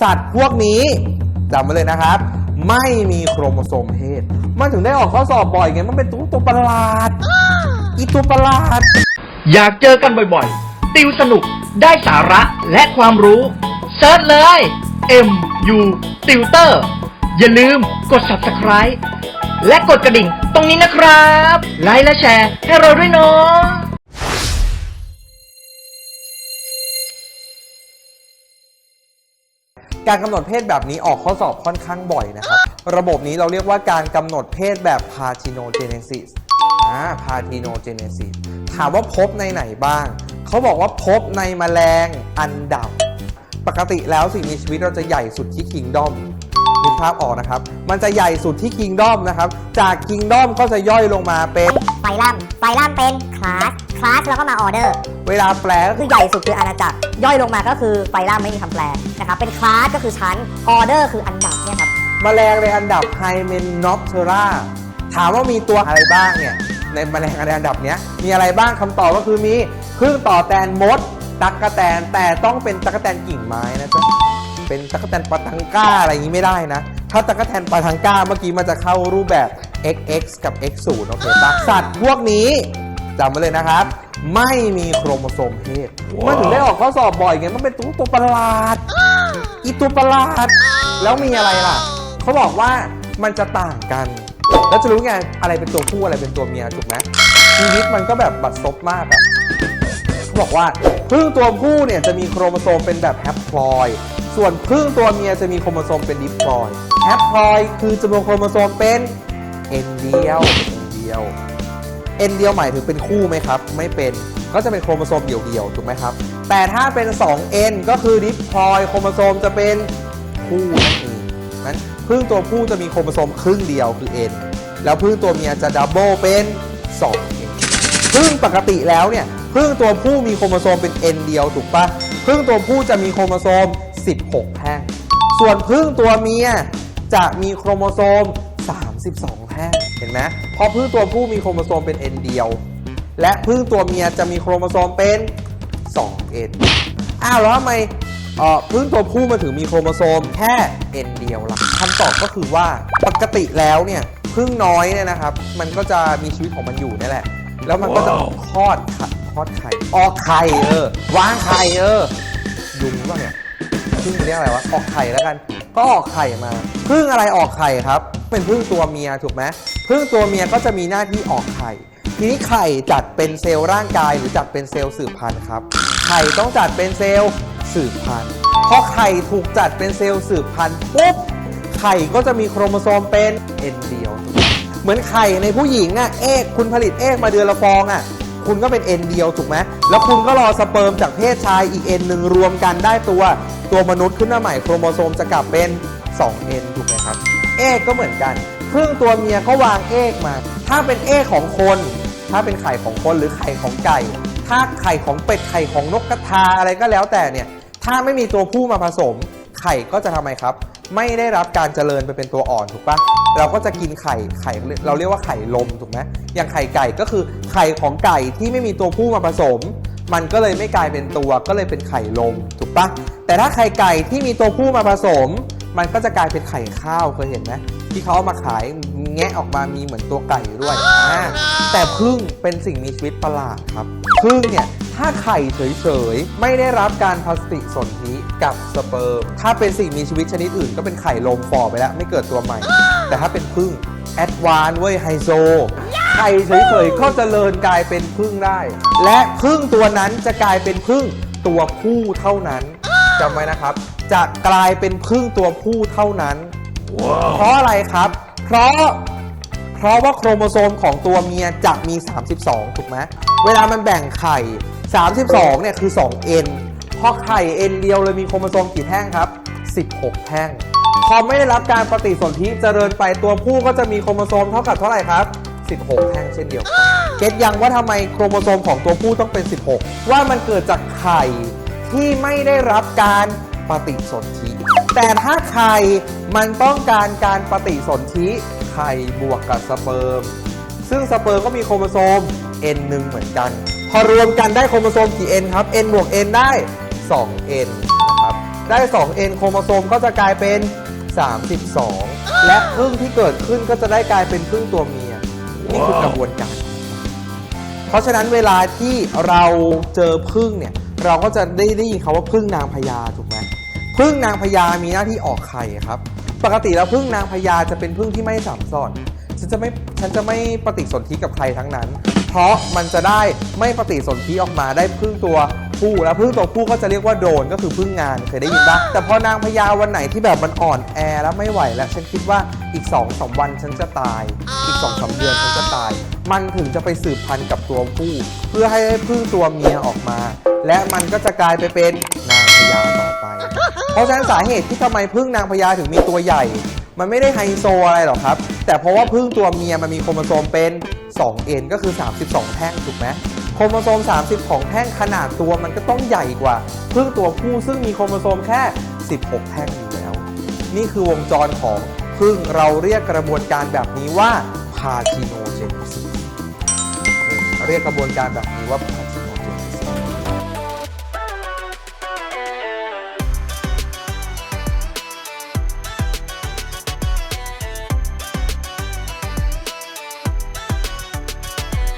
สัตว์พวกนี้จำไว้เลยนะครับ ไม่มีโครโมโซมเพศ มันถึงได้ออกข้อสอบบ่อยไง มันเป็นตัวตัวประหลาด อีตัวประหลาด อยากเจอกันบ่อยๆ ติวสนุกได้สาระและความรู้เซิร์ชเลย M U Tutor อย่าลืมกด subscribe และกดกระดิ่งตรงนี้นะครับ ไลค์และแชร์ให้เราด้วยเนาะ การกำหนดเพศแบบนี้ออกข้อสอบค่อนข้างบ่อยนะครับ ระบบนี้เราเรียกว่าการกำหนดเพศแบบ parthenogenesis อ่า parthenogenesis ถามว่าพบในไหนบ้าง เขาบอกว่าพบในแมลงอันดับ ปกติแล้วสิ่งมีชีวิตเราจะใหญ่สุดที่ kingdom นึกภาพออกนะครับ มันจะใหญ่สุดที่ kingdom นะครับ จาก kingdom ก็จะย่อยลงมาเป็น ลัมไฟลัมเป็นคลาสคลาสแล้วก็มาออเดอร์เวลาแปลก็คือใหญ่สุดคืออาณาจักร ย่อยลงมาก็คือไฟลัมไม่มีคำแปลนะครับเป็นคลาสก็คือชั้นออเดอร์คืออันดับเนี่ยครับแมลงในอันดับ Hymenoptera ถามว่ามีตัวอะไรบ้างเนี่ยในแมลงในอันดับเนี้ยมีอะไรบ้างคำตอบก็คือมีพึ่งต่อแตนมด ตักกะแตนแต่ต้องเป็นตักกะแตนกิ่งไม้นะจ๊ะเป็นตักกะแตนปาทังก้าอะไรอย่างนี้ไม่ได้นะ ถ้าตักกะแตนปาทังก้าเมื่อกี้มันจะเข้ารูปแบบ XX กับ X0 โอเคปะสัตว์พวกนี้จำไว้เลยนะครับ ไม่มีโครโมโซมเพศมันถึงได้ออกข้อสอบบ่อยไงมันเป็นตัวตัวประหลาดอีตัวประหลาด แล้วมีอะไรล่ะ เขาบอกว่ามันจะต่างกัน แล้วจะรู้ไงอะไรเป็นตัวผู้อะไรเป็นตัวเมียถูกไหมชีวิตมันก็แบบบัดซบมากอะเขาบอกว่าพึ่งตัวผู้เนี่ยจะมีโครโมโซมเป็นแบบแฮปพลอย ส่วนพึ่งตัวเมียจะมีโครโมโซมเป็นดิปพลอยแฮปพลอยคือจำนวนโครโมโซมเป็นเอ็นเดียวเอ็นเดียวเอ็นเดียวหมายถึงเป็นคู่ไหมครับ ไม่เป็นก็จะเป็นโครโมโซมเดี่ยวๆถูกไหมครับ แต่ถ้าเป็น 2N ก็คือดิปพลอยโครโมโซมจะเป็นคู่นั่นเองนั้นพึ่งตัวผู้จะมีโครโมโซมครึ่งเดียวคือ N แล้วพึ่งตัวเมียจะดับเบิลเป็น 2N พึ่งปกติแล้วเนี่ยพึ่งตัวผู้มีโครโมโซมเป็น N เดียวถูกปะพึ่งตัวผู้จะมีโครโมโซม 16 แท่ง ส่วนพึ่งตัวเมียจะมีโครโมโซม 32 แท่ง เห็นไหมเพราะพึ่งตัวผู้มีโครโมโซมเป็น N เดียว และพึ่งตัวเมียจะมีโครโมโซมเป็น 2N อ้าวแล้วทำไมเอ่อพึ่งตัวผู้มันถึงมีโครโมโซมแค่ N เดียวล่ะคำตอบก็คือว่าปกติแล้วเนี่ยพึ่งน้อยเนี่ยนะครับ มันก็จะมีชีวิตของมันอยู่นี่แหละ แล้วมันก็จะคลอดไข่คลอดไข่ออกไข่เออวางไข่เออยุงป่ะเนี่ย พึ่งเรียกอะไรวะออกไข่แล้วกัน ก็ออกไข่มาพึ่งอะไรออกไข่ครับ เป็นพึ่งตัวเมียถูกไหมพึ่งตัวเมียก็จะมีหน้าที่ออกไข่ทีนี้ไข่จัดเป็นเซลล์ร่างกายหรือจัดเป็นเซลล์สืบพันธุ์ครับไข่ต้องจัดเป็นเซลล์สืบพันธุ์พอไข่ถูกจัดเป็นเซลล์สืบพันธุ์ปุ๊บไข่ก็จะมีโครโมโซมเป็นเอ็นเดียว เหมือนไข่ในผู้หญิงอะเอกคุณผลิตเอกมาเดือนละฟองอะ คุณก็เป็นเอ็นเดียวถูกไหมแล้วคุณก็รอสเปิร์มจากเพศชายอีกเอ็นหนึ่งรวมกันได้ตัวตัวมนุษย์ขึ้นมาใหม่โครโมโซมจะกลับเป็น2เอ็นถูกไหมครับเอกก็เหมือนกันพึ่งตัวเมียก็วางเอกมา ถ้าเป็นเอกของคน ถ้าเป็นไข่ของคนหรือไข่ของไก่ ถ้าไข่ของเป็ดไข่ของนกกระทาอะไรก็แล้วแต่เนี่ยถ้าไม่มีตัวผู้มาผสม ไข่ก็จะทำไมครับ ไม่ได้รับการเจริญไปเป็นตัวอ่อนถูกปะเราก็จะกินไข่ไข่เราเรียกว่าไข่ลมถูกไหมอย่างไข่ไก่ก็คือไข่ของไก่ที่ไม่มีตัวผู้มาผสม มันก็เลยไม่กลายเป็นตัวก็เลยเป็นไข่ลมถูกปะแต่ถ้าไข่ไก่ที่มีตัวผู้มาผสม มันก็จะกลายเป็นไข่ข้าวเคยเห็นไหมที่เขาเอามาขายแงะออกมามีเหมือนตัวไก่ด้วยอ่าแต่พึ่งเป็นสิ่งมีชีวิตประหลาดครับพึ่งเนี่ยถ้าไข่เฉยๆไม่ได้รับการพลาสติกสนธิ กับสเปิร์ม ถ้าเป็นสิ่งมีชีวิตชนิดอื่นก็เป็นไข่ลมฝ่อไปแล้ว ไม่เกิดตัวใหม่ แต่ถ้าเป็นพึ่งแอดวานเว้ยไฮโซ ไข่เฉยๆก็เจริญกลายเป็นพึ่งได้ และพึ่งตัวนั้นจะกลายเป็นพึ่งตัวผู้เท่านั้นจำไว้นะครับ จะกลายเป็นพึ่งตัวผู้เท่านั้น เพราะอะไรครับ เพราะ เพราะว่าโครโมโซมของตัวเมียจะมี 32 ถูกไหม เวลามันแบ่งไข่ 32เนี่ยคือ 2N พอไข่ N เดียวเลยมีโครโมโซมกี่แท่งครับ 16 แท่ง พอไม่ได้รับการปฏิสนธิเจริญไปตัวผู้ก็จะมีโครโมโซมเท่ากับเท่าไหร่ครับ 16 แท่งเช่นเดียวกันเก็ตยังว่าทำไมโครโมโซมของตัวผู้ต้องเป็น 16 ว่ามันเกิดจากไข่ที่ไม่ได้รับการปฏิสนธิ แต่ถ้าไข่มันต้องการการปฏิสนธิไข่บวกกับสเปิร์มซึ่งสเปิร์มก็มีโครโมโซม N หนึ่งเหมือนกัน พอรวมกันได้โครโมโซมกี่ N ครับ N บวก N ได้ 2N นะครับ ได้ 2N โครโมโซมก็จะกลายเป็น 32 และพึ่งที่เกิดขึ้นก็จะได้กลายเป็นพึ่งตัวเมีย นี่คือกระบวนการ เพราะฉะนั้นเวลาที่เราเจอพึ่งเนี่ย เราก็จะได้ได้ยินคาว่าพึ่งนางพญาถูกไหมพึ่งนางพญามีหน้าที่ออกไข่ครับ ปกติแล้วพึ่งนางพญาจะเป็นพึ่งที่ไม่สัมสอนฉันจะไม่ฉันจะไม่ปฏิสนธิกับใครทั้งนั้น เพราะมันจะได้ไม่ปฏิสนธิออกมาได้พึ่งตัว ผู้แล้วพึ่งตัวผู้ก็จะเรียกว่าโดรนก็คือพึ่งงานเคยได้ยินปะแต่พอนางพญาวันไหนที่แบบมันอ่อนแอแล้วไม่ไหวแล้วฉันคิดว่าอีก2อสวันฉันจะตาย อีก2อสเดือนฉันจะตาย มันถึงจะไปสืบพันธุ์กับตัวผู้ เพื่อให้พึ่งตัวเมียออกมา และมันก็จะกลายไปเป็นนางพญาต่อไป เพราะฉะนั้นสาเหตุที่ทำไมพึ่งนางพญาถึงมีตัวใหญ่ มันไม่ได้ไฮโซอะไรหรอกครับ แต่เพราะว่าพึ่งตัวเมียมันมีโครโมโซมเป็น 2N ก็คือ 32 แท่งถูกไหม โครโมโซม 30 ของแท่งขนาดตัวมันก็ต้องใหญ่กว่าพึ่งตัวผู้ซึ่งมีโครโมโซมแค่ 16 แท่งอยู่แล้ว นี่คือวงจรของพึ่งเราเรียกกระบวนการแบบนี้ว่าพาคิโนเจนซิสเรียกกระบวนการแบบนี้ว่าพา